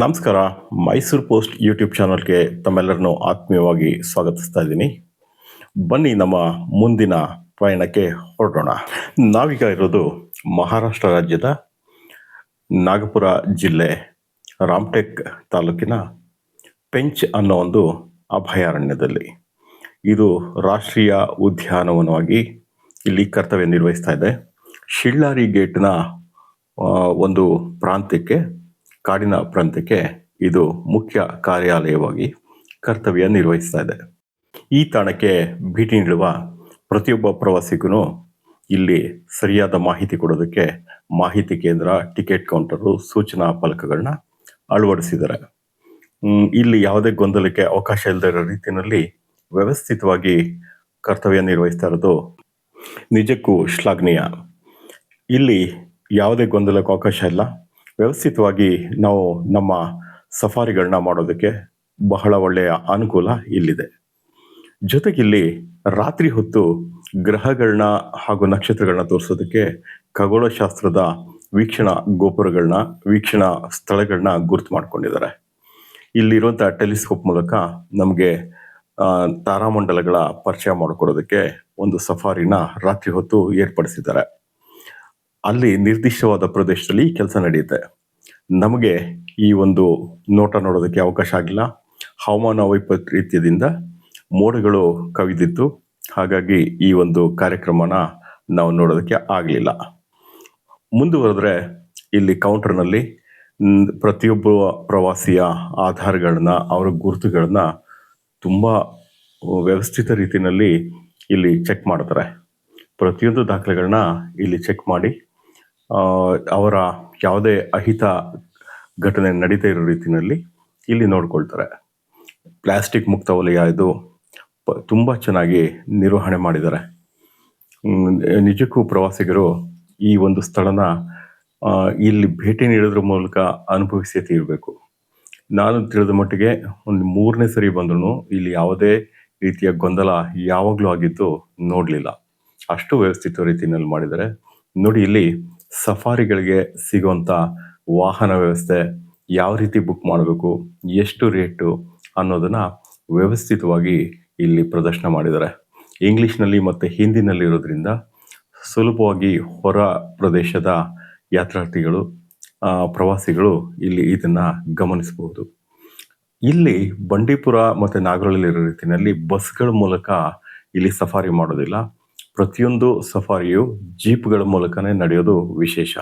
ನಮಸ್ಕಾರ. Mysuru post YouTube ಚಾನಲ್ಗೆ ತಮ್ಮೆಲ್ಲರನ್ನು ಆತ್ಮೀಯವಾಗಿ ಸ್ವಾಗತಿಸ್ತಾ ಇದ್ದೀನಿ. ಬನ್ನಿ ನಮ್ಮ ಮುಂದಿನ ಪಯಣಕ್ಕೆ ಹೊರಡೋಣ. ನಾವೀಗ ಇರೋದು ಮಹಾರಾಷ್ಟ್ರ ರಾಜ್ಯದ ನಾಗಪುರ ಜಿಲ್ಲೆ ರಾಮ್ಟೆಕ್ ತಾಲೂಕಿನ ಪೆಂಚ್ ಅನ್ನೋ ಒಂದು ಅಭಯಾರಣ್ಯದಲ್ಲಿ. ಇದು ರಾಷ್ಟ್ರೀಯ ಉದ್ಯಾನವನವಾಗಿ ಇಲ್ಲಿ ಕರ್ತವ್ಯ ನಿರ್ವಹಿಸ್ತಾ ಇದೆ. ಶಿಳ್ಳಾರಿ ಗೇಟ್ನ ಒಂದು ಪ್ರಾಂತ್ಯಕ್ಕೆ ಕಾಡಿನ ಪ್ರಾಂತ್ಯಕ್ಕೆ ಇದು ಮುಖ್ಯ ಕಾರ್ಯಾಲಯವಾಗಿ ಕರ್ತವ್ಯ ನಿರ್ವಹಿಸ್ತಾ ಇದೆ. ಈ ತಾಣಕ್ಕೆ ಭೇಟಿ ನೀಡುವ ಪ್ರತಿಯೊಬ್ಬ ಪ್ರವಾಸಿಗೂ ಇಲ್ಲಿ ಸರಿಯಾದ ಮಾಹಿತಿ ಕೊಡೋದಕ್ಕೆ ಮಾಹಿತಿ ಕೇಂದ್ರ, ಟಿಕೆಟ್ ಕೌಂಟರು, ಸೂಚನಾ ಫಲಕಗಳನ್ನ ಅಳವಡಿಸಿದ್ದಾರೆ. ಇಲ್ಲಿ ಯಾವುದೇ ಗೊಂದಲಕ್ಕೆ ಅವಕಾಶ ಇಲ್ಲದ ಇರೋ ರೀತಿಯಲ್ಲಿ ವ್ಯವಸ್ಥಿತವಾಗಿ ಕರ್ತವ್ಯ ನಿರ್ವಹಿಸ್ತಾ ಇರೋದು ನಿಜಕ್ಕೂ ಶ್ಲಾಘನೀಯ. ಇಲ್ಲಿ ಯಾವುದೇ ಗೊಂದಲಕ್ಕೆ ಅವಕಾಶ ಇಲ್ಲ. ವ್ಯವಸ್ಥಿತವಾಗಿ ನಾವು ನಮ್ಮ ಸಫಾರಿಗಳನ್ನ ಮಾಡೋದಕ್ಕೆ ಬಹಳ ಒಳ್ಳೆಯ ಅನುಕೂಲ ಇಲ್ಲಿದೆ. ಜೊತೆಗಿಲ್ಲಿ ರಾತ್ರಿ ಹೊತ್ತು ಗ್ರಹಗಳನ್ನ ಹಾಗೂ ನಕ್ಷತ್ರಗಳನ್ನ ತೋರಿಸೋದಕ್ಕೆ ಖಗೋಳಶಾಸ್ತ್ರದ ವೀಕ್ಷಣಾ ಗೋಪುರಗಳನ್ನ ವೀಕ್ಷಣಾ ಸ್ಥಳಗಳನ್ನ ಗುರುತು ಮಾಡ್ಕೊಂಡಿದ್ದಾರೆ. ಇಲ್ಲಿರುವಂಥ ಟೆಲಿಸ್ಕೋಪ್ ಮೂಲಕ ನಮಗೆ ತಾರಾಮಂಡಲಗಳ ಪರಿಚಯ ಮಾಡಿಕೊಡೋದಕ್ಕೆ ಒಂದು ಸಫಾರಿನ ರಾತ್ರಿ ಹೊತ್ತು ಏರ್ಪಡಿಸಿದ್ದಾರೆ. ಅಲ್ಲಿ ನಿರ್ದಿಷ್ಟವಾದ ಪ್ರದೇಶದಲ್ಲಿ ಕೆಲಸ ನಡೆಯುತ್ತೆ. ನಮಗೆ ಈ ಒಂದು ನೋಟ ನೋಡೋದಕ್ಕೆ ಅವಕಾಶ ಆಗಿಲ್ಲ. ಹವಾಮಾನ ವೈಪರೀತ್ಯದಿಂದ ಮೋಡಗಳು ಕವಿದಿತ್ತು. ಹಾಗಾಗಿ ಈ ಒಂದು ಕಾರ್ಯಕ್ರಮನ ನಾವು ನೋಡೋದಕ್ಕೆ ಆಗಲಿಲ್ಲ. ಮುಂದುವರೆದ್ರೆ ಇಲ್ಲಿ ಕೌಂಟರ್ನಲ್ಲಿ ಪ್ರತಿಯೊಬ್ಬ ಪ್ರವಾಸಿಯ ಆಧಾರಗಳನ್ನ, ಅವರ ಗುರುತುಗಳನ್ನ ತುಂಬ ವ್ಯವಸ್ಥಿತ ರೀತಿಯಲ್ಲಿ ಇಲ್ಲಿ ಚೆಕ್ ಮಾಡ್ತಾರೆ. ಪ್ರತಿಯೊಂದು ದಾಖಲೆಗಳನ್ನ ಇಲ್ಲಿ ಚೆಕ್ ಮಾಡಿ ಅವರ ಯಾವುದೇ ಅಹಿತ ಘಟನೆ ನಡೀತಾ ಇರೋ ರೀತಿಯಲ್ಲಿ ಇಲ್ಲಿ ನೋಡ್ಕೊಳ್ತಾರೆ. ಪ್ಲಾಸ್ಟಿಕ್ ಮುಕ್ತ ವಲಯ ಇದು ತುಂಬ ಚೆನ್ನಾಗಿ ನಿರ್ವಹಣೆ ಮಾಡಿದ್ದಾರೆ. ನಿಜಕ್ಕೂ ಪ್ರವಾಸಿಗರು ಈ ಒಂದು ಸ್ಥಳನ ಇಲ್ಲಿ ಭೇಟಿ ನೀಡೋದ್ರ ಮೂಲಕ ಅನುಭವಿಸಿ ತೀರಬೇಕು. ನಾನು ತಿಳಿದ ಮಟ್ಟಿಗೆ ಒಂದು ಮೂರನೇ ಸರಿ ಬಂದ್ರು ಇಲ್ಲಿ ಯಾವುದೇ ರೀತಿಯ ಗೊಂದಲ ಯಾವಾಗಲೂ ಆಗಿದ್ದು ನೋಡಲಿಲ್ಲ. ಅಷ್ಟು ವ್ಯವಸ್ಥಿತ ರೀತಿಯಲ್ಲಿ ಮಾಡಿದ್ದಾರೆ. ನೋಡಿ ಇಲ್ಲಿ ಸಫಾರಿಗಳಿಗೆ ಸಿಗುವಂಥ ವಾಹನ ವ್ಯವಸ್ಥೆ ಯಾವ ರೀತಿ ಬುಕ್ ಮಾಡಬೇಕು, ಎಷ್ಟು ರೇಟು ಅನ್ನೋದನ್ನು ವ್ಯವಸ್ಥಿತವಾಗಿ ಇಲ್ಲಿ ಪ್ರದರ್ಶನ ಮಾಡಿದ್ದಾರೆ. ಇಂಗ್ಲಿಷ್ನಲ್ಲಿ ಮತ್ತು ಹಿಂದಿನಲ್ಲಿ ಇರೋದ್ರಿಂದ ಸುಲಭವಾಗಿ ಹೊರ ಪ್ರದೇಶದ ಯಾತ್ರಾರ್ಥಿಗಳು ಪ್ರವಾಸಿಗಳು ಇಲ್ಲಿ ಇದನ್ನು ಗಮನಿಸಬಹುದು. ಇಲ್ಲಿ ಬಂಡೀಪುರ ಮತ್ತು ನಾಗರಲ್ಲಿರೋ ರೀತಿಯಲ್ಲಿ ಬಸ್ಗಳ ಮೂಲಕ ಇಲ್ಲಿ ಸಫಾರಿ ಮಾಡೋದಿಲ್ಲ. ಪ್ರತಿಯೊಂದು ಸಫಾರಿಯು ಜೀಪ್ಗಳ ಮೂಲಕನೇ ನಡೆಯೋದು ವಿಶೇಷ.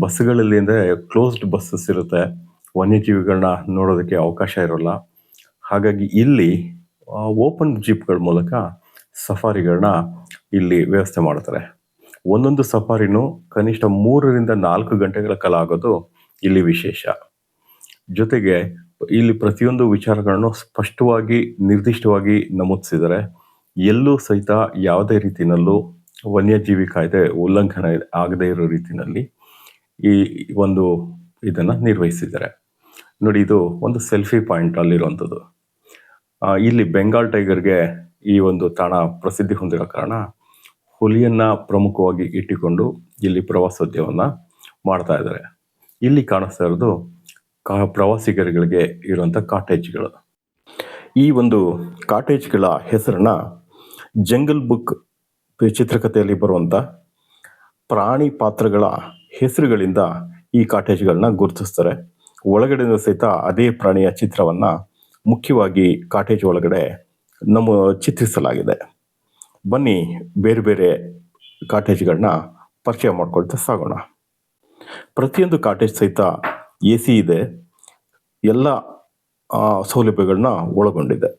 ಬಸ್ಗಳಲ್ಲಿ ಅಂದರೆ ಕ್ಲೋಸ್ಡ್ ಬಸ್ಸಸ್ ಇರುತ್ತೆ. ವನ್ಯಜೀವಿಗಳನ್ನ ನೋಡೋದಕ್ಕೆ ಅವಕಾಶ ಇರೋಲ್ಲ. ಹಾಗಾಗಿ ಇಲ್ಲಿ ಓಪನ್ ಜೀಪ್ಗಳ ಮೂಲಕ ಸಫಾರಿಗಳನ್ನ ಇಲ್ಲಿ ವ್ಯವಸ್ಥೆ ಮಾಡ್ತಾರೆ. ಒಂದೊಂದು ಸಫಾರಿನೂ ಕನಿಷ್ಠ ಮೂರರಿಂದ ನಾಲ್ಕು ಗಂಟೆಗಳ ಕಾಲ ಆಗೋದು ಇಲ್ಲಿ ವಿಶೇಷ. ಜೊತೆಗೆ, ಇಲ್ಲಿ ಪ್ರತಿಯೊಂದು ವಿಚಾರಗಳನ್ನು ಸ್ಪಷ್ಟವಾಗಿ, ನಿರ್ದಿಷ್ಟವಾಗಿ ನಮೂದಿಸಿದ್ದಾರೆ ಎಲ್ಲೂ ಸಹಿತ ಯಾವುದೇ ರೀತಿಯಲ್ಲೂ ವನ್ಯಜೀವಿ ಕಾಯ್ದೆ ಉಲ್ಲಂಘನೆ ಆಗದೇ ಇರೋ ರೀತಿಯಲ್ಲಿ ಈ ಒಂದು ಇದನ್ನು ನಿರ್ವಹಿಸಿದ್ದಾರೆ. ನೋಡಿ, ಇದು ಒಂದು ಸೆಲ್ಫಿ ಪಾಯಿಂಟ್ ಅಲ್ಲಿರುವಂಥದ್ದು. ಇಲ್ಲಿ ಬೆಂಗಾಲ್ ಟೈಗರ್ಗೆ ಈ ಒಂದು ತಾಣ ಪ್ರಸಿದ್ಧಿ ಹೊಂದಿರೋ ಕಾರಣ ಹುಲಿಯನ್ನು ಪ್ರಮುಖವಾಗಿ ಇಟ್ಟುಕೊಂಡು ಇಲ್ಲಿ ಪ್ರವಾಸೋದ್ಯಮವನ್ನು ಮಾಡ್ತಾ ಇದ್ದಾರೆ. ಇಲ್ಲಿ ಕಾಣಿಸ್ತಾ ಇರೋದು ಕಾ ಪ್ರವಾಸಿಗರಿಗೆ ಇರುವಂಥ ಕಾಟೇಜ್ಗಳು. ಈ ಒಂದು ಕಾಟೇಜ್ಗಳ ಹೆಸರನ್ನ ಜಂಗಲ್ ಬುಕ್ ಚಿತ್ರಕಥೆಯಲ್ಲಿ ಬರುವಂಥ ಪ್ರಾಣಿ ಪಾತ್ರಗಳ ಹೆಸರುಗಳಿಂದ ಈ ಕಾಟೇಜ್ಗಳನ್ನ ಗುರುತಿಸ್ತಾರೆ. ಒಳಗಡೆ ಸಹಿತ ಅದೇ ಪ್ರಾಣಿಯ ಚಿತ್ರವನ್ನ ಮುಖ್ಯವಾಗಿ ಕಾಟೇಜ್ ಒಳಗಡೆ ನಮ್ಮ ಚಿತ್ರಿಸಲಾಗಿದೆ. ಬನ್ನಿ ಬೇರೆ ಬೇರೆ ಕಾಟೇಜ್ಗಳನ್ನ ಪರಿಚಯ ಮಾಡ್ಕೊಳ್ತಾ ಸಾಗೋಣ. ಪ್ರತಿಯೊಂದು ಕಾಟೇಜ್ ಸಹಿತ ಎ ಸಿ ಇದೆ. ಎಲ್ಲ ಸೌಲಭ್ಯಗಳನ್ನ ಒಳಗೊಂಡಿದೆ.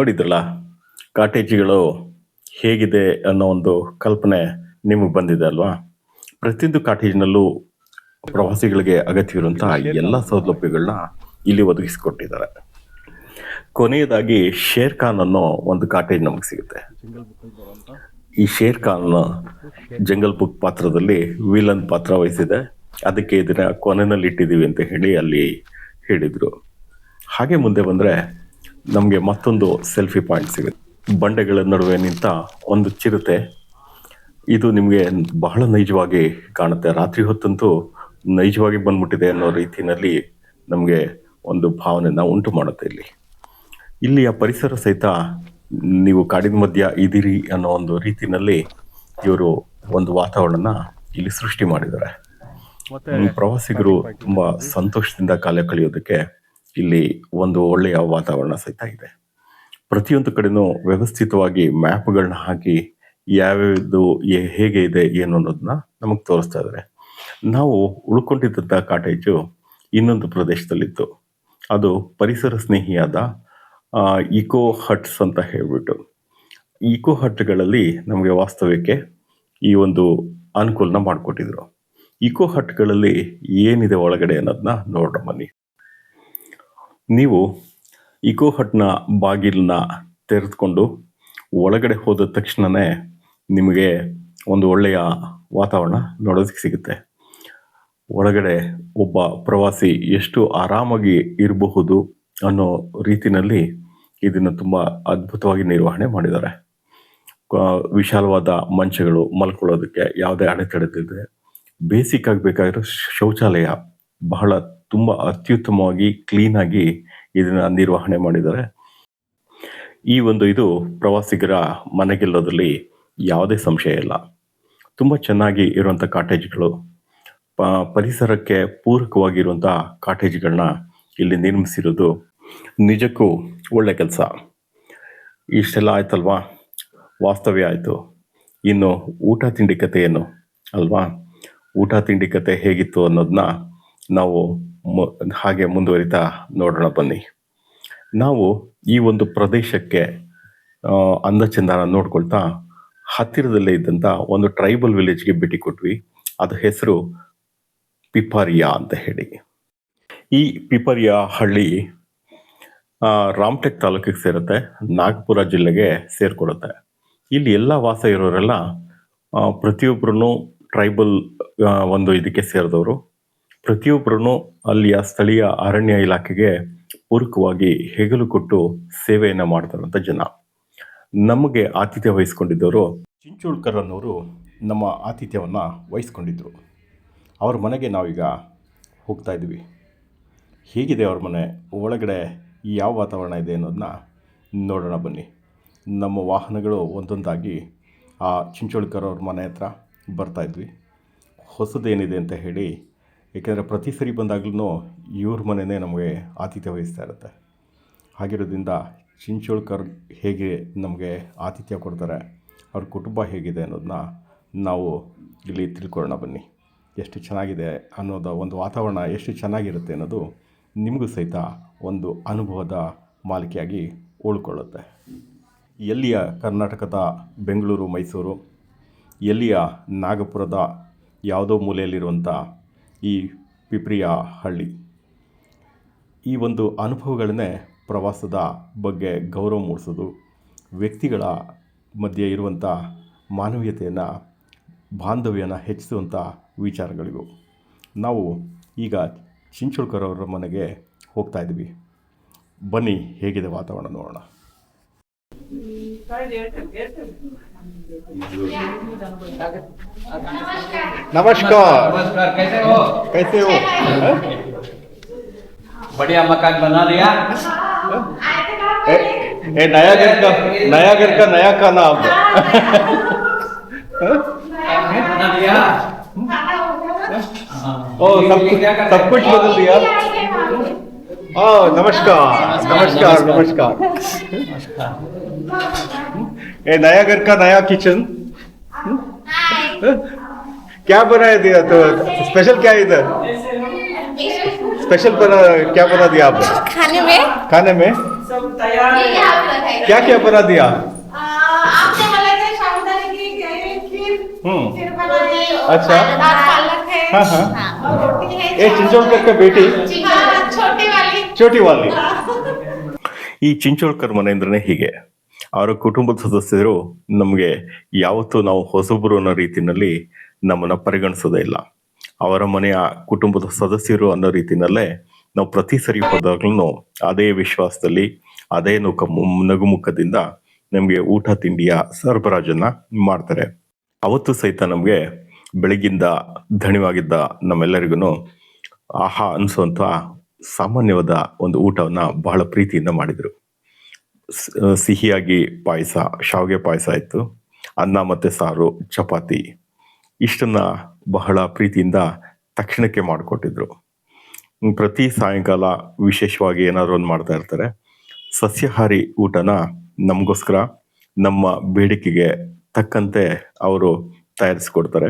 ನೋಡಿದ್ರಲ್ಲ, ಕಾಟೇಜ್ಗಳು ಹೇಗಿದೆ ಅನ್ನೋ ಒಂದು ಕಲ್ಪನೆ ನಿಮಗೆ ಬಂದಿದೆ ಅಲ್ವಾ? ಪ್ರತಿಯೊಂದು ಕಾಟೇಜ್ನಲ್ಲೂ ಪ್ರವಾಸಿಗಳಿಗೆ ಅಗತ್ಯವಿರುವಂತಹ ಎಲ್ಲ ಸೌಲಭ್ಯಗಳನ್ನ ಇಲ್ಲಿ ಒದಗಿಸಿಕೊಟ್ಟಿದ್ದಾರೆ. ಕೊನೆಯದಾಗಿ ಶೇರ್ ಖಾನ್ ಅನ್ನೋ ಒಂದು ಕಾಟೇಜ್ ನಮಗೆ ಸಿಗುತ್ತೆ. ಈ ಶೇರ್ ಖಾನ್ ಜಂಗಲ್ ಬುಕ್ ಪಾತ್ರದಲ್ಲಿ ವಿಲನ್ ಪಾತ್ರ ವಹಿಸಿದೆ. ಅದಕ್ಕೆ ಇದನ್ನ ಕೊನೆಯಲ್ಲಿ ಇಟ್ಟಿದ್ದೀವಿ ಅಂತ ಹೇಳಿ ಅಲ್ಲಿ ಹೇಳಿದರು. ಹಾಗೆ ಮುಂದೆ ಬಂದರೆ ನಮಗೆ ಮತ್ತೊಂದು ಸೆಲ್ಫಿ ಪಾಯಿಂಟ್ ಸಿಗುತ್ತೆ. ಬಂಡೆಗಳ ನಡುವೆ ನಿಂತ ಒಂದು ಚಿರತೆ. ಇದು ನಿಮಗೆ ಬಹಳ ನೈಜವಾಗಿ ಕಾಣುತ್ತೆ. ರಾತ್ರಿ ಹೊತ್ತಂತೂ ನೈಜವಾಗಿ ಬಂದ್ಬಿಟ್ಟಿದೆ ಅನ್ನೋ ರೀತಿಯಲ್ಲಿ ನಮಗೆ ಒಂದು ಭಾವನೆನ ಉಂಟು ಮಾಡುತ್ತೆ ಇಲ್ಲಿ. ಇಲ್ಲಿಯ ಪರಿಸರ ಸಹಿತ ನೀವು ಕಾಡಿನ ಮಧ್ಯ ಇದ್ದೀರಿ ಅನ್ನೋ ಒಂದು ರೀತಿಯಲ್ಲಿ ಇವರು ಒಂದು ವಾತಾವರಣನ ಇಲ್ಲಿ ಸೃಷ್ಟಿ ಮಾಡಿದ್ದಾರೆ. ಪ್ರವಾಸಿಗರು ತುಂಬಾ ಸಂತೋಷದಿಂದ ಕಾಲ ಕಳೆಯೋದಕ್ಕೆ ಇಲ್ಲಿ ಒಂದು ಒಳ್ಳೆಯ ವಾತಾವರಣ ಸಹಿತ ಇದೆ. ಪ್ರತಿಯೊಂದು ಕಡೆನೂ ವ್ಯವಸ್ಥಿತವಾಗಿ ಮ್ಯಾಪ್ಗಳನ್ನ ಹಾಕಿ ಯಾವ್ಯಾವ್ದು ಹೇಗೆ ಇದೆ, ಏನು ಅನ್ನೋದನ್ನ ನಮಗೆ ತೋರಿಸ್ತಾ ಇದ್ದಾರೆ ನಾವು ಉಳ್ಕೊಂಡಿದ್ದಂಥ ಕಾಟೇಜು ಇನ್ನೊಂದು ಪ್ರದೇಶದಲ್ಲಿತ್ತು. ಅದು ಪರಿಸರ ಸ್ನೇಹಿಯಾದ ಇಕೋ ಹಟ್ಸ್ ಅಂತ ಹೇಳಿಬಿಟ್ಟು. ಇಕೋ ಹಟ್ಗಳಲ್ಲಿ ನಮಗೆ ವಾಸ್ತವ್ಯಕ್ಕೆ ಈ ಒಂದು ಅನುಕೂಲನ ಮಾಡಿಕೊಟ್ಟಿದ್ರು. ಇಕೋ ಹಟ್ಗಳಲ್ಲಿ ಏನಿದೆ ಒಳಗಡೆ ಅನ್ನೋದನ್ನ ನೋಡೋಣ ಬನ್ನಿ. ನೀವು ಇಕೋ ಹಟ್ನ ಬಾಗಿಲನ್ನ ತೆರೆದುಕೊಂಡು ಒಳಗಡೆ ಹೋದ ತಕ್ಷಣವೇ ನಿಮಗೆ ಒಂದು ಒಳ್ಳೆಯ ವಾತಾವರಣ ನೋಡೋದಕ್ಕೆ ಸಿಗುತ್ತೆ. ಒಳಗಡೆ ಒಬ್ಬ ಪ್ರವಾಸಿ ಎಷ್ಟು ಆರಾಮಾಗಿ ಇರಬಹುದು ಅನ್ನೋ ರೀತಿನಲ್ಲಿ ಇದನ್ನು ತುಂಬ ಅದ್ಭುತವಾಗಿ ನಿರ್ವಹಣೆ ಮಾಡಿದ್ದಾರೆ. ವಿಶಾಲವಾದ ಮಂಚಗಳು ಮಲ್ಕೊಳ್ಳೋದಕ್ಕೆ ಯಾವುದೇ ಅಡೆತಡೆದಿದೆ ಬೇಸಿಕ್ ಆಗಿ ಬೇಕಾಗಿರೋ ಶೌಚಾಲಯ ಬಹಳ ತುಂಬ ಅತ್ಯುತ್ತಮವಾಗಿ ಕ್ಲೀನಾಗಿ ಇದನ್ನು ನಿರ್ವಹಣೆ ಮಾಡಿದ್ದಾರೆ. ಈ ಒಂದು ಇದು ಪ್ರವಾಸಿಗರ ಮನೆಗೆಲ್ಲೋದ್ರಲ್ಲಿ ಯಾವುದೇ ಸಂಶಯ ಇಲ್ಲ. ತುಂಬ ಚೆನ್ನಾಗಿ ಇರುವಂಥ ಕಾಟೇಜ್ಗಳು ಪರಿಸರಕ್ಕೆ ಪೂರಕವಾಗಿರುವಂಥ ಕಾಟೇಜ್ಗಳನ್ನ ಇಲ್ಲಿ ನಿರ್ಮಿಸಿರೋದು ನಿಜಕ್ಕೂ ಒಳ್ಳೆ ಕೆಲಸ. ಇಷ್ಟೆಲ್ಲ ಆಯ್ತಲ್ವಾ? ವಾಸ್ತವ್ಯ ಆಯಿತು. ಇನ್ನು ಊಟ ತಿಂಡಿ ಕಥೆ ಏನು ಅಲ್ವಾ? ಊಟ ತಿಂಡಿ ಕತೆ ಹೇಗಿತ್ತು ಅನ್ನೋದನ್ನ ನಾವು ಹಾಗೆ ಮುಂದುವರಿತಾ ನೋಡೋಣ ಬನ್ನಿ. ನಾವು ಈ ಒಂದು ಪ್ರದೇಶಕ್ಕೆ ಅಂದ ಚಂದನ ನೋಡ್ಕೊಳ್ತಾ ಹತ್ತಿರದಲ್ಲೇ ಇದ್ದಂಥ ಒಂದು ಟ್ರೈಬಲ್ ವಿಲೇಜ್ಗೆ ಭೇಟಿ ಕೊಟ್ವಿ. ಅದು ಹೆಸರು ಪಿಪಾರಿಯಾ ಅಂತ ಹೇಳಿ. ಈ ಪಿಪರಿಯಾ ಹಳ್ಳಿ ರಾಮ್ಟೆಕ್ ತಾಲೂಕಿಗೆ ಸೇರುತ್ತೆ, ನಾಗ್ಪುರ ಜಿಲ್ಲೆಗೆ ಸೇರ್ಕೊಡುತ್ತೆ. ಇಲ್ಲಿ ಎಲ್ಲ ವಾಸ ಇರೋರೆಲ್ಲ ಪ್ರತಿಯೊಬ್ಬರೂ ಟ್ರೈಬಲ್ ಒಂದು ಇದಕ್ಕೆ ಸೇರಿದವರು. ಪ್ರತಿಯೊಬ್ಬರೂ ಅಲ್ಲಿಯ ಸ್ಥಳೀಯ ಅರಣ್ಯ ಇಲಾಖೆಗೆ ಪೂರಕವಾಗಿ ಹೆಗಲು ಕೊಟ್ಟು ಸೇವೆಯನ್ನು ಮಾಡ್ತಾರಂಥ ಜನ. ನಮಗೆ ಆತಿಥ್ಯ ವಹಿಸ್ಕೊಂಡಿದ್ದವರು ಚಿಂಚೋಳ್ಕರ್ ಅನ್ನೋರು ನಮ್ಮ ಆತಿಥ್ಯವನ್ನು ವಹಿಸ್ಕೊಂಡಿದ್ದರು ಅವ್ರ ಮನೆಗೆ ನಾವೀಗ ಹೋಗ್ತಾ ಇದ್ದೀವಿ. ಹೇಗಿದೆ ಅವ್ರ ಮನೆ? ಒಳಗಡೆ ಯಾವ ವಾತಾವರಣ ಇದೆ ಅನ್ನೋದನ್ನ ನೋಡೋಣ ಬನ್ನಿ. ನಮ್ಮ ವಾಹನಗಳು ಒಂದೊಂದಾಗಿ ಆ ಚಿಂಚೋಳ್ಕರ್ ಅವ್ರ ಮನೆ ಹತ್ರ ಬರ್ತಾಯಿದ್ವಿ ಹೊಸದೇನಿದೆ ಅಂತ ಹೇಳಿ ಏಕೆಂದರೆ ಪ್ರತಿ ಸರಿ ಬಂದಾಗ್ಲೂ ಇವ್ರ ಮನೆಯೇ ನಮಗೆ ಆತಿಥ್ಯ ವಹಿಸ್ತಾ ಇರುತ್ತೆ. ಹಾಗಿರೋದ್ರಿಂದ ಚಿಂಚೋಳ್ಕರ್ ಹೇಗೆ ನಮಗೆ ಆತಿಥ್ಯ ಕೊಡ್ತಾರೆ, ಅವ್ರ ಕುಟುಂಬ ಹೇಗಿದೆ ಅನ್ನೋದನ್ನ ನಾವು ಇಲ್ಲಿ ತಿಳ್ಕೊಳ್ಳೋಣ ಬನ್ನಿ. ಎಷ್ಟು ಚೆನ್ನಾಗಿದೆ ಅನ್ನೋದು ಒಂದು ವಾತಾವರಣ ಎಷ್ಟು ಚೆನ್ನಾಗಿರುತ್ತೆ ಅನ್ನೋದು ನಿಮಗೂ ಸಹಿತ ಒಂದು ಅನುಭವದ ಮಾಲಿಕೆಯಾಗಿ ಉಳ್ಕೊಳ್ಳುತ್ತೆ. ಎಲ್ಲಿಯ ಕರ್ನಾಟಕದ ಬೆಂಗಳೂರು, ಮೈಸೂರು, ಎಲ್ಲಿಯ ನಾಗಪುರದ ಯಾವುದೋ ಮೂಲೆಯಲ್ಲಿರುವಂಥ ಈ ಪಿಪ್ರಿಯ ಹಳ್ಳಿ. ಈ ಒಂದು ಅನುಭವಗಳನ್ನೇ ಪ್ರವಾಸದ ಬಗ್ಗೆ ಗೌರವ ಮೂಡಿಸೋದು, ವ್ಯಕ್ತಿಗಳ ಮಧ್ಯೆ ಇರುವಂಥ ಮಾನವೀಯತೆಯನ್ನು, ಬಾಂಧವ್ಯನ ಹೆಚ್ಚಿಸುವಂಥ ವಿಚಾರಗಳಿವು. ನಾವು ಈಗ ಚಿಂಚೋಳ್ಕರ್ ಅವರ ಮನೆಗೆ ಹೋಗ್ತಾ ಇದ್ದೀವಿ. ಬನ್ನಿ, ಹೇಗಿದೆ ವಾತಾವರಣ ನೋಡೋಣ. नमस्कार। नमस्कार कैसे हो? कैसे हो? बढ़िया मकान बना लिया। ए, ए नया घर का नया घर का नया खाना बना लिया। ओ सब कुछ सब कुछ बदल दिया। ओ नमस्कार। नमस्कार। नमस्कार। ए नया घर का नया किचन क्या बनाया दिया तो स्पेशल क्या है इधर स्पेशल बना क्या बना दिया आपने खाने में खाने में सब तैयार ठीक है है आप लगाइए क्या क्या बना दिया आ, आपने बोला था साबुदाने की खीर खीर हम्म। खीर बनाई अच्छा। दाल पालक है हाँ, हाँ। और रोटी है ये चिंचोड़कर का बेटी हाँ, छोटी वाली छोटी वाली ಈ ಚಿಂಚೋಳ್ಕರ್ ಮನೆ ಅಂದ್ರೆ ಹೀಗೆ ಅವರ ಕುಟುಂಬದ ಸದಸ್ಯರು ನಮಗೆ ಯಾವತ್ತೂ ನಾವು ಹೊಸಬರು ಅನ್ನೋ ರೀತಿಯಲ್ಲಿ ನಮ್ಮನ್ನು ಪರಿಗಣಿಸೋದೇ ಇಲ್ಲ. ಅವರ ಮನೆಯ ಕುಟುಂಬದ ಸದಸ್ಯರು ಅನ್ನೋ ರೀತಿಯಲ್ಲೇ ನಾವು ಪ್ರತಿ ಸರಿ ಹೋದಾಗ್ಲೂ ಅದೇ ವಿಶ್ವಾಸದಲ್ಲಿ, ಅದೇ ನುಕ ನಗುಮುಖದಿಂದ ನಮಗೆ ಊಟ ತಿಂಡಿಯ ಸರಬರಾಜನ್ನ ಮಾಡ್ತಾರೆ. ಅವತ್ತು ಸಹಿತ ನಮಗೆ ಬೆಳಗಿಂದ ದಣಿವಾಗಿದ್ದ ನಮ್ಮೆಲ್ಲರಿಗೂ ಆಹಾ ಅನಿಸುವಂಥ ಸಾಮಾನ್ಯವಾದ ಒಂದು ಊಟವನ್ನ ಬಹಳ ಪ್ರೀತಿಯಿಂದ ಮಾಡಿದರು. ಸಿಹಿಯಾಗಿ ಪಾಯಸ, ಶಾವಿಗೆ ಪಾಯಸ ಇತ್ತು. ಅನ್ನ ಮತ್ತೆ ಸಾರು, ಚಪಾತಿ. ಇಷ್ಟನ್ನ ಬಹಳ ಪ್ರೀತಿಯಿಂದ ತಕ್ಷಣಕ್ಕೆ ಮಾಡಿಕೊಟ್ಟಿದ್ರು. ಪ್ರತಿ ಸಾಯಂಕಾಲ ವಿಶೇಷವಾಗಿ ಏನಾದ್ರು ಒಂದು ಮಾಡ್ತಾ ಇರ್ತಾರೆ. ಸಸ್ಯಾಹಾರಿ ಊಟನ ನಮಗೋಸ್ಕರ ನಮ್ಮ ಬೇಡಿಕೆಗೆ ತಕ್ಕಂತೆ ಅವರು ತಯಾರಿಸ್ಕೊಡ್ತಾರೆ.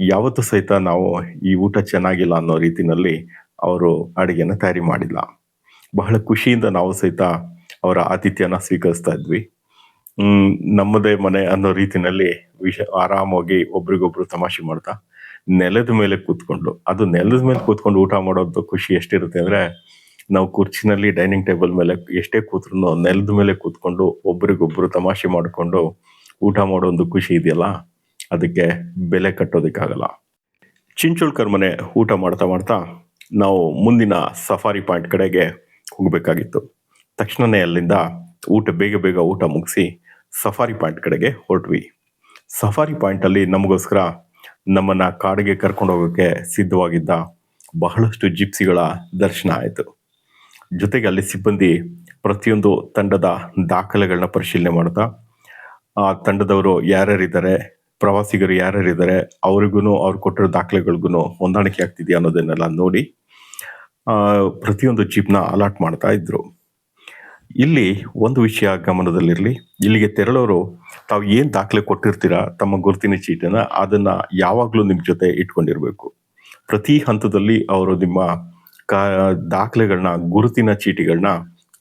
ಯಾವತ್ತು ಸಹಿತ ನಾವು ಈ ಊಟ ಚೆನ್ನಾಗಿಲ್ಲ ಅನ್ನೋ ರೀತಿಯಲ್ಲಿ ಅವರು ಅಡುಗೆನ ತಯಾರಿ ಮಾಡಿಲ್ಲ. ಬಹಳ ಖುಷಿಯಿಂದ ನಾವು ಸಹಿತ ಅವರ ಆತಿಥ್ಯನ ಸ್ವೀಕರಿಸ್ತಾ ಇದ್ವಿ. ನಮ್ಮದೇ ಮನೆ ಅನ್ನೋ ರೀತಿನಲ್ಲಿ ವಿಷ, ಆರಾಮಾಗಿ ಒಬ್ರಿಗೊಬ್ರು ತಮಾಷೆ ಮಾಡ್ತಾ ನೆಲದ ಮೇಲೆ ಕೂತ್ಕೊಂಡು, ಅದು ನೆಲದ ಮೇಲೆ ಕೂತ್ಕೊಂಡು ಊಟ ಮಾಡೋದು ಖುಷಿ ಎಷ್ಟಿರುತ್ತೆ ಅಂದ್ರೆ, ನಾವು ಕುರ್ಚಿನಲ್ಲಿ ಡೈನಿಂಗ್ ಟೇಬಲ್ ಮೇಲೆ ಎಷ್ಟೇ ಕೂತ್ರು ನೆಲದ ಮೇಲೆ ಕೂತ್ಕೊಂಡು ಒಬ್ರಿಗೊಬ್ರು ತಮಾಷೆ ಮಾಡಿಕೊಂಡು ಊಟ ಮಾಡೋ ಒಂದು ಖುಷಿ ಇದೆಯಲ್ಲ, ಅದಕ್ಕೆ ಬೆಲೆ ಕಟ್ಟೋದಕ್ಕಾಗಲ್ಲ. ಚಿಂಚೋಳ್ಕರ್ ಮನೆ ಊಟ ಮಾಡ್ತಾ ಮಾಡ್ತಾ ನಾವು ಮುಂದಿನ ಸಫಾರಿ ಪಾಯಿಂಟ್ ಕಡೆಗೆ ಹೋಗಬೇಕಾಗಿತ್ತು. ತಕ್ಷಣನೇ ಅಲ್ಲಿಂದ ಊಟ, ಬೇಗ ಬೇಗ ಊಟ ಮುಗಿಸಿ ಸಫಾರಿ ಪಾಯಿಂಟ್ ಕಡೆಗೆ ಹೊರಟ್ವಿ. ಸಫಾರಿ ಪಾಯಿಂಟಲ್ಲಿ ನಮಗೋಸ್ಕರ ನಮ್ಮನ್ನು ಕಾಡಿಗೆ ಕರ್ಕೊಂಡು ಹೋಗೋಕ್ಕೆ ಸಿದ್ಧವಾಗಿದ್ದ ಬಹಳಷ್ಟು ಜಿಪ್ಸಿಗಳ ದರ್ಶನ ಆಯಿತು. ಜೊತೆಗೆ ಅಲ್ಲಿ ಸಿಬ್ಬಂದಿ ಪ್ರತಿಯೊಂದು ತಂಡದ ದಾಖಲೆಗಳನ್ನ ಪರಿಶೀಲನೆ ಮಾಡ್ತಾ, ಆ ತಂಡದವರು ಯಾರ್ಯಾರಿದ್ದಾರೆ, ಪ್ರವಾಸಿಗರು ಯಾರ್ಯಾರಿದ್ದಾರೆ ಅವ್ರಿಗೂ ಅವ್ರು ಕೊಟ್ಟಿರೋ ದಾಖಲೆಗಳಿಗೂ ಹೊಂದಾಣಿಕೆ ಆಗ್ತಿದೆಯಾ ಅನ್ನೋದನ್ನೆಲ್ಲ ನೋಡಿ ಪ್ರತಿಯೊಂದು ಜೀಪ್ನ ಅಲಾಟ್ ಮಾಡ್ತಾ ಇದ್ರು. ಇಲ್ಲಿ ಒಂದು ವಿಷಯ ಗಮನದಲ್ಲಿರಲಿ. ಇಲ್ಲಿಗೆ ತೆರಳೋರು ತಾವು ಏನು ದಾಖಲೆ ಕೊಟ್ಟಿರ್ತೀರಾ ತಮ್ಮ ಗುರುತಿನ ಚೀಟನ್ನ ಅದನ್ನ ಯಾವಾಗಲೂ ನಿಮ್ಮ ಜೊತೆ ಇಟ್ಕೊಂಡಿರಬೇಕು. ಪ್ರತಿ ಹಂತದಲ್ಲಿ ಅವರು ನಿಮ್ಮ ಕಾ ದಾಖಲೆಗಳನ್ನ ಗುರುತಿನ ಚೀಟಿಗಳನ್ನ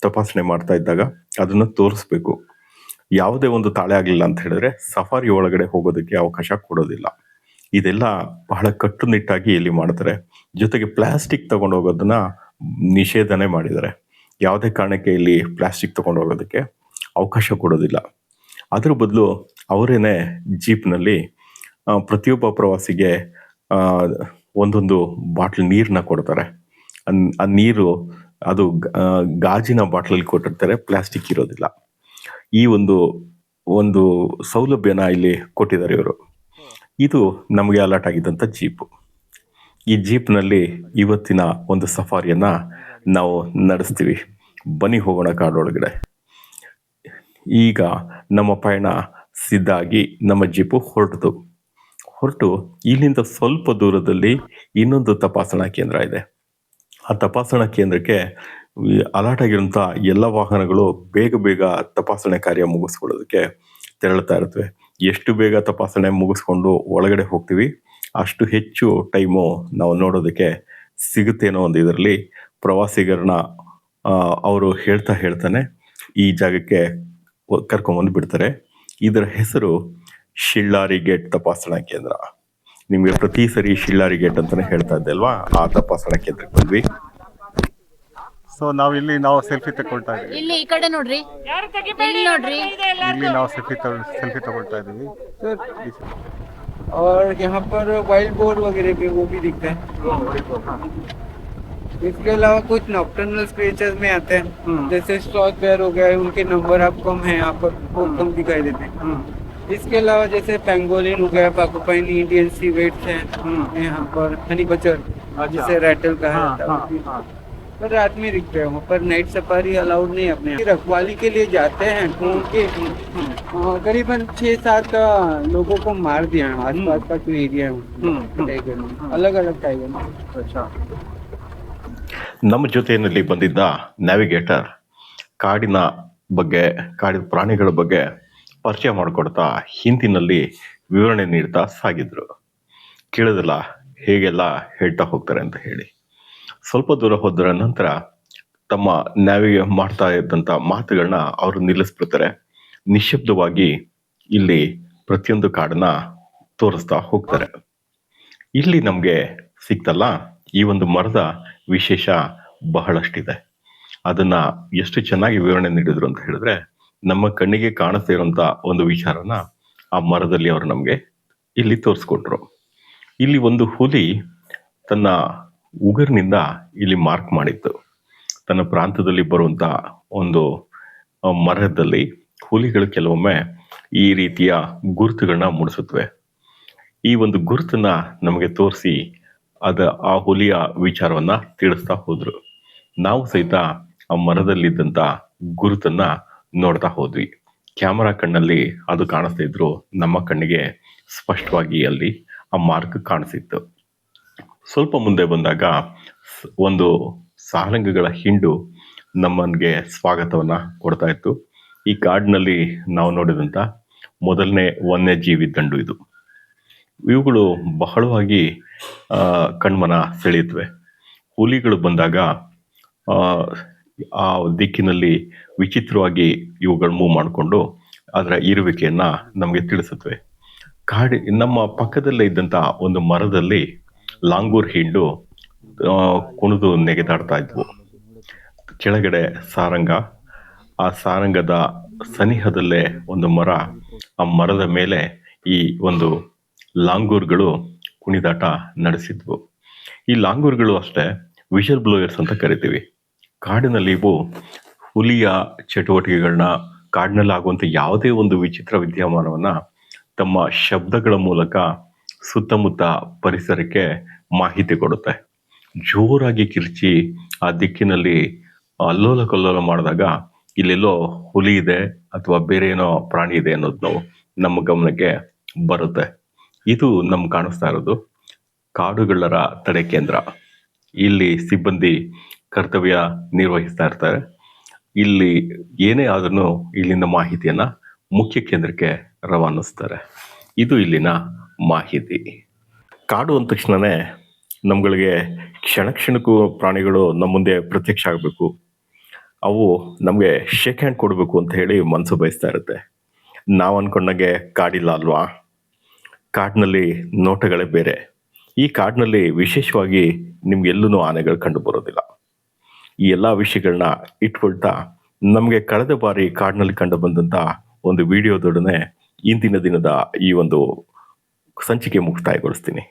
ತಪಾಸಣೆ ಮಾಡ್ತಾ ಇದ್ದಾಗ ಅದನ್ನು ತೋರಿಸ್ಬೇಕು. ಯಾವುದೇ ಒಂದು ತಾಳೆ ಆಗಲಿಲ್ಲ ಅಂತ ಹೇಳಿದ್ರೆ ಸಫಾರಿ ಒಳಗಡೆ ಹೋಗೋದಕ್ಕೆ ಅವಕಾಶ ಕೊಡೋದಿಲ್ಲ. ಇದೆಲ್ಲ ಬಹಳ ಕಟ್ಟುನಿಟ್ಟಾಗಿ ಇಲ್ಲಿ ಮಾಡ್ತಾರೆ. ಜೊತೆಗೆ ಪ್ಲಾಸ್ಟಿಕ್ ತಗೊಂಡು ಹೋಗೋದನ್ನ ನಿಷೇಧನೆ ಮಾಡಿದ್ದಾರೆ. ಯಾವುದೇ ಕಾರಣಕ್ಕೆ ಇಲ್ಲಿ ಪ್ಲಾಸ್ಟಿಕ್ ತಗೊಂಡು ಹೋಗೋದಕ್ಕೆ ಅವಕಾಶ ಕೊಡೋದಿಲ್ಲ. ಅದ್ರ ಬದಲು ಅವರೇನೆ ಜೀಪ್ನಲ್ಲಿ ಪ್ರತಿಯೊಬ್ಬ ಪ್ರವಾಸಿಗೆ ಒಂದೊಂದು ಬಾಟ್ಲ್ ನೀರನ್ನ ಕೊಡ್ತಾರೆ. ಆ ನೀರು, ಅದು ಗಾಜಿನ ಬಾಟ್ಲಲ್ಲಿ ಕೊಟ್ಟಿರ್ತಾರೆ, ಪ್ಲಾಸ್ಟಿಕ್ ಇರೋದಿಲ್ಲ. ಈ ಒಂದು ಒಂದು ಸೌಲಭ್ಯನ ಇಲ್ಲಿ ಕೊಟ್ಟಿದ್ದಾರೆ ಇವರು. ಇದು ನಮಗೆ ಅಲರ್ಟ್ ಆಗಿದ್ದಂಥ ಜೀಪು. ಈ ಜೀಪ್ನಲ್ಲಿ ಇವತ್ತಿನ ಒಂದು ಸಫಾರಿಯನ್ನ ನಾವು ನಡೆಸ್ತೀವಿ. ಬನ್ನಿ ಹೋಗೋಣ ಕಾಡೊಳಗಡೆ. ಈಗ ನಮ್ಮ ಪಯಣ ಸಿದ್ಧಾಗಿ ನಮ್ಮ ಜೀಪು ಹೊರಟಿತು ಹೊರಟು ಇಲ್ಲಿಂದ ಸ್ವಲ್ಪ ದೂರದಲ್ಲಿ ಇನ್ನೊಂದು ತಪಾಸಣಾ ಕೇಂದ್ರ ಇದೆ. ಆ ತಪಾಸಣಾ ಕೇಂದ್ರಕ್ಕೆ ಅಲರ್ಟ್ ಆಗಿರುವಂಥ ಎಲ್ಲ ವಾಹನಗಳು ಬೇಗ ಬೇಗ ತಪಾಸಣೆ ಕಾರ್ಯ ಮುಗಿಸ್ಕೊಳ್ಳೋದಕ್ಕೆ ತೆರಳುತ್ತಾ ಇರ್ತವೆ ಎಷ್ಟು ಬೇಗ ತಪಾಸಣೆ ಮುಗಿಸ್ಕೊಂಡು ಒಳಗಡೆ ಹೋಗ್ತೀವಿ, ಅಷ್ಟು ಹೆಚ್ಚು ಟೈಮು ನಾವು ನೋಡೋದಕ್ಕೆ ಸಿಗುತ್ತೇನೋ ಒಂದು ಇದರಲ್ಲಿ ಪ್ರವಾಸಿಗರನ್ನ ಅವರು ಹೇಳ್ತಾ ಹೇಳ್ತಾನೆ ಈ ಜಾಗಕ್ಕೆ ಕರ್ಕೊಂಬಂದು ಬಿಡ್ತಾರೆ ಇದರ ಹೆಸರು ಶಿಳ್ಳಾರಿ ಗೇಟ್ ತಪಾಸಣಾ ಕೇಂದ್ರ ನಿಮಗೆ ಪ್ರತಿ ಸರಿ ಶಿಳ್ಳಾರಿ ಗೇಟ್ ಅಂತಾನೆ ಹೇಳ್ತಾ ಇದ್ದೆ ಅಲ್ವಾ ಆ ತಪಾಸಣಾ ಕೇಂದ್ರಕ್ಕೆ ಬಂದ್ವಿ ಸೊ ನಾವು ಇಲ್ಲಿ ನಾವು ಸೆಲ್ಫಿ ತಗೊಳ್ತಾ ಇದ್ದೀವಿ ಇಲ್ಲಿ ಈ ಕಡೆ ನೋಡ್ರಿ ಇಲ್ಲಿ ನೋಡ್ರಿ ಇಲ್ಲಿ ನಾವು ಸೆಲ್ಫಿ ಸೆಲ್ಫಿ ತಗೊಳ್ತಾ ಇದ್ದೀವಿ और यहाँ पर वाइल्ड बोर्ड वगैरह भी वो भी दिखते हैं इसके अलावा कुछ नॉक्टर्नल क्रिएचर्स में आते हैं। जैसे स्टॉक बेयर हो गया उनके नंबर आप कम है यहाँ पर वो कम दिखाई देते हैं। इसके अलावा जैसे पेंगोलिन हो गया पाकोपाइन इंडियन सी वेट्स हैं। यहाँ पर हनी बचर जिसे रैटल कहा जाता है। पर रात में दिखते हैं पर नाइट सफारी अलाउड नहीं अपने रखवाली के लिए जाते हैं ढूंढ के करीबन छह सात लोगों को मार दिया है आसपास का जो एरिया है। अलग अलग टाइगर अच्छा। ನಮ್ಮ ಜೊತೆಯಲ್ಲಿ ಬಂದಿದ್ದ ನ್ಯಾವಿಗೇಟರ್ ಕಾಡಿನ ಬಗ್ಗೆ, ಕಾಡಿನ ಪ್ರಾಣಿಗಳ ಬಗ್ಗೆ ಪರಿಚಯ ಮಾಡಿಕೊಡ್ತಾ ಹಿಂದಿನಲ್ಲಿ ವಿವರಣೆ ನೀಡ್ತಾ ಸಾಗಿದ್ರು. ಕೇಳಿದಲ್ಲ ಹೇಗೆಲ್ಲ ಹೇಳ್ತಾ ಹೋಗ್ತಾರೆ ಅಂತ ಹೇಳಿ. ಸ್ವಲ್ಪ ದೂರ ಹೋದ್ರ ನಂತರ ತಮ್ಮ ನ್ಯಾವಿಗೆ ಮಾಡ್ತಾ ಇದ್ದಂಥ ಮಾತುಗಳನ್ನ ಅವರು ನಿಲ್ಲಿಸ್ಬಿಡ್ತಾರೆ. ನಿಶಬ್ದವಾಗಿ ಇಲ್ಲಿ ಪ್ರತಿಯೊಂದು ಕಾಡನ್ನ ತೋರಿಸ್ತಾ ಹೋಗ್ತಾರೆ. ಇಲ್ಲಿ ನಮಗೆ ಸಿಕ್ತಲ್ಲ ಈ ಒಂದು ಮರದ ವಿಶೇಷ ಬಹಳಷ್ಟಿದೆ. ಅದನ್ನ ಎಷ್ಟು ಚೆನ್ನಾಗಿ ವಿವರಣೆ ನೀಡಿದ್ರು ಅಂತ ಹೇಳಿದ್ರೆ, ನಮ್ಮ ಕಣ್ಣಿಗೆ ಕಾಣಿಸ್ತಾ ಇರುವಂತ ಒಂದು ವಿಚಾರನ ಆ ಮರದಲ್ಲಿ ಅವರು ನಮಗೆ ಇಲ್ಲಿ ತೋರಿಸ್ಕೊಟ್ರು. ಇಲ್ಲಿ ಒಂದು ಹುಲಿ ತನ್ನ ಉಗುರಿನಿಂದ ಇಲ್ಲಿ ಮಾರ್ಕ್ ಮಾಡಿತ್ತು. ತನ್ನ ಪ್ರಾಂತದಲ್ಲಿ ಬರುವಂತ ಒಂದು ಮರದಲ್ಲಿ ಹುಲಿಗಳು ಕೆಲವೊಮ್ಮೆ ಈ ರೀತಿಯ ಗುರುತುಗಳನ್ನ ಮೂಡಿಸುತ್ತವೆ. ಈ ಒಂದು ಗುರುತನ್ನ ನಮಗೆ ತೋರಿಸಿ ಅದ ಆ ಹುಲಿಯ ವಿಚಾರವನ್ನ ತಿಳಿಸ್ತಾ ಹೋದ್ರು. ನಾವು ಸಹಿತ ಆ ಮರದಲ್ಲಿದ್ದಂತ ಗುರುತನ್ನ ನೋಡ್ತಾ ಹೋದ್ವಿ. ಕ್ಯಾಮರಾ ಕಣ್ಣಲ್ಲಿ ಅದು ಕಾಣಿಸ್ತಾ ಇದ್ರು. ನಮ್ಮ ಕಣ್ಣಿಗೆ ಸ್ಪಷ್ಟವಾಗಿ ಅಲ್ಲಿ ಆ ಮಾರ್ಕ್ ಕಾಣಿಸಿತ್ತು. ಸ್ವಲ್ಪ ಮುಂದೆ ಬಂದಾಗ ಒಂದು ಸಾರಂಗಗಳ ಹಿಂಡು ನಮ್ಮನ್ಗೆ ಸ್ವಾಗತವನ್ನ ಕೊಡ್ತಾ ಇತ್ತು. ಈ ಕಾಡಿನಲ್ಲಿ ನಾವು ನೋಡಿದಂತ ಮೊದಲನೇ ವನ್ಯಜೀವಿ ದಂಡು ಇದು. ಇವುಗಳು ಬಹಳವಾಗಿ ಕಣ್ಮನ ಸೆಳೆಯುತ್ತವೆ. ಹುಲಿಗಳು ಬಂದಾಗ ಆ, ದಿಕ್ಕಿನಲ್ಲಿ ವಿಚಿತ್ರವಾಗಿ ಇವುಗಳು ಮೂವ್ ಮಾಡಿಕೊಂಡು ಅದರ ಇರುವಿಕೆಯನ್ನು ನಮಗೆ ತಿಳಿಸುತ್ತವೆ. ಕಾಡಿ ನಮ್ಮ ಪಕ್ಕದಲ್ಲೇ ಇದ್ದಂತ ಒಂದು ಮರದಲ್ಲಿ ಲಾಂಗೂರ್ ಹಿಂಡು ಕುಣಿದು ನೆಗೆದಾಡ್ತಾ ಇದ್ವು. ಕೆಳಗಡೆ ಸಾರಂಗ ಆ ಸಾರಂಗದ ಸನಿಹದಲ್ಲೇ ಒಂದು ಮರ ಆ ಮರದ ಮೇಲೆ ಈ ಒಂದು ಲಾಂಗೂರ್ಗಳು ಕುಣಿದಾಟ ನಡೆಸಿದ್ವು. ಈ ಲಾಂಗೂರ್ಗಳು ಅಷ್ಟೇ ವಿಷಲ್ ಬ್ಲೋಯರ್ಸ್ ಅಂತ ಕರಿತೀವಿ. ಕಾಡಿನಲ್ಲಿ ಇವು ಹುಲಿಯ ಚಟುವಟಿಕೆಗಳನ್ನ ಕಾಡಿನಲ್ಲಿ ಆಗುವಂಥ ಯಾವುದೇ ಒಂದು ವಿಚಿತ್ರ ವಿದ್ಯಮಾನವನ್ನು ತಮ್ಮ ಶಬ್ದಗಳ ಮೂಲಕ ಸುತ್ತಮುತ್ತ ಪರಿಸರಕ್ಕೆ ಮಾಹಿತಿ ಕೊಡುತ್ತೆ. ಜೋರಾಗಿ ಕಿರ್ಚಿ ಆ ದಿಕ್ಕಿನಲ್ಲಿ ಅಲ್ಲೋಲ ಕಲ್ಲೋಲ ಮಾಡಿದಾಗ ಇಲ್ಲೆಲ್ಲೋ ಹುಲಿ ಇದೆ ಅಥವಾ ಬೇರೆ ಏನೋ ಪ್ರಾಣಿ ಇದೆ ಅನ್ನೋದು ನಮ್ಮ ಗಮನಕ್ಕೆ ಬರುತ್ತೆ. ಇದು ನಮ್ಗೆ ಕಾಣಿಸ್ತಾ ಇರೋದು ಕಾಡುಗಳರ ತಡೆ ಕೇಂದ್ರ. ಇಲ್ಲಿ ಸಿಬ್ಬಂದಿ ಕರ್ತವ್ಯ ನಿರ್ವಹಿಸ್ತಾ ಇರ್ತಾರೆ. ಇಲ್ಲಿ ಏನೇ ಆದ್ರೂ ಇಲ್ಲಿನ ಮಾಹಿತಿಯನ್ನ ಮುಖ್ಯ ಕೇಂದ್ರಕ್ಕೆ ರವಾನಿಸ್ತಾರೆ. ಇದು ಇಲ್ಲಿನ ಮಾಹಿತಿ. ಕಾಡು ಅಂದ ತಕ್ಷಣನೇ ನಮ್ಗಳಿಗೆ ಕ್ಷಣ ಕ್ಷಣಕ್ಕೂ ಪ್ರಾಣಿಗಳು ನಮ್ಮ ಮುಂದೆ ಪ್ರತ್ಯಕ್ಷ ಆಗಬೇಕು. ಅವು ನಮಗೆ ಶೇಕ್ ಹ್ಯಾಂಡ್ ಕೊಡಬೇಕು ಅಂತ ಹೇಳಿ ಮನಸ್ಸು ಬಯಸ್ತಾ ಇರುತ್ತೆ. ನಾವು ಅನ್ಕೊಂಡಂಗೆ ಕಾಡಿಲ್ಲ ಅಲ್ವಾ? ಕಾಡಿನಲ್ಲಿ ನೋಟಗಳೇ ಬೇರೆ. ಈ ಕಾಡಿನಲ್ಲಿ ವಿಶೇಷವಾಗಿ ನಿಮ್ಗೆಲ್ಲೂ ಆನೆಗಳು ಕಂಡು ಬರೋದಿಲ್ಲ. ಈ ಎಲ್ಲ ವಿಷಯಗಳನ್ನ ಇಟ್ಕೊಳ್ತಾ ನಮಗೆ ಕಳೆದ ಬಾರಿ ಕಾಡಿನಲ್ಲಿ ಕಂಡು ಬಂದಂಥ ಒಂದು ವಿಡಿಯೋದೊಡನೆ ಇಂದಿನ ದಿನದ ಈ ಒಂದು ಸಂಚಿಕೆ ಮುಕ್ತಾಯಗೊಳಿಸ್ತೀನಿ.